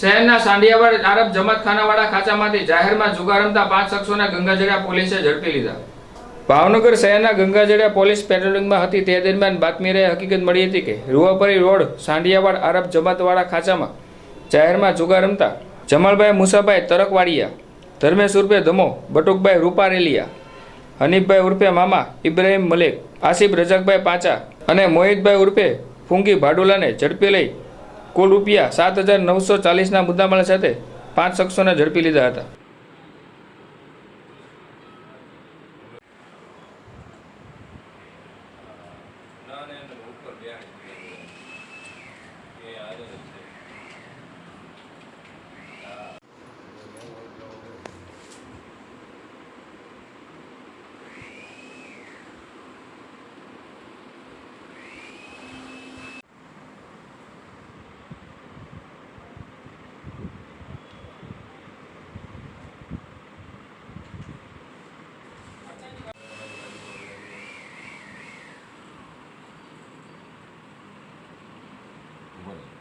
શહેરના સાંડિયાવાડ આરબ જમાતખાનાવાળા ખાંચામાંથી જાહેરમાં જુગાર રમતા પાંચ શખ્સોને ગંગાજળિયા પોલીસે ઝડપી લીધા. ભાવનગર શહેરના ગંગાજળિયા પોલીસ પેટ્રોલિંગમાં હતી તે દરમિયાન બાતમી રહે હકીકત મળી હતી કે રૂવાપરી રોડ સાંડિયાવાડ આરબ જમાતવાળા ખાંચામાં જાહેરમાં જુગાર રમતા જમાલભાઈ મુસાભાઈ તરકવાડિયા, ધર્મેશ ઉર્ફે ધમો, બટુકભાઈ રૂપારેલિયા, હનીફભાઈ ઉર્ફે મામા, ઇબ્રાહીમ મલેક, આસિફ રજાકભાઈ પાંચા અને મોહિતભાઈ ઉર્ફે ફુંગી ભાડુલાને ઝડપી લઈ કુલ રૂપિયા સાત હજાર નવસો ચાલીસના મુદ્દામાલ સાથે પાંચ શખ્સોને ઝડપી લીધા હતા. ઊભા રહેજો.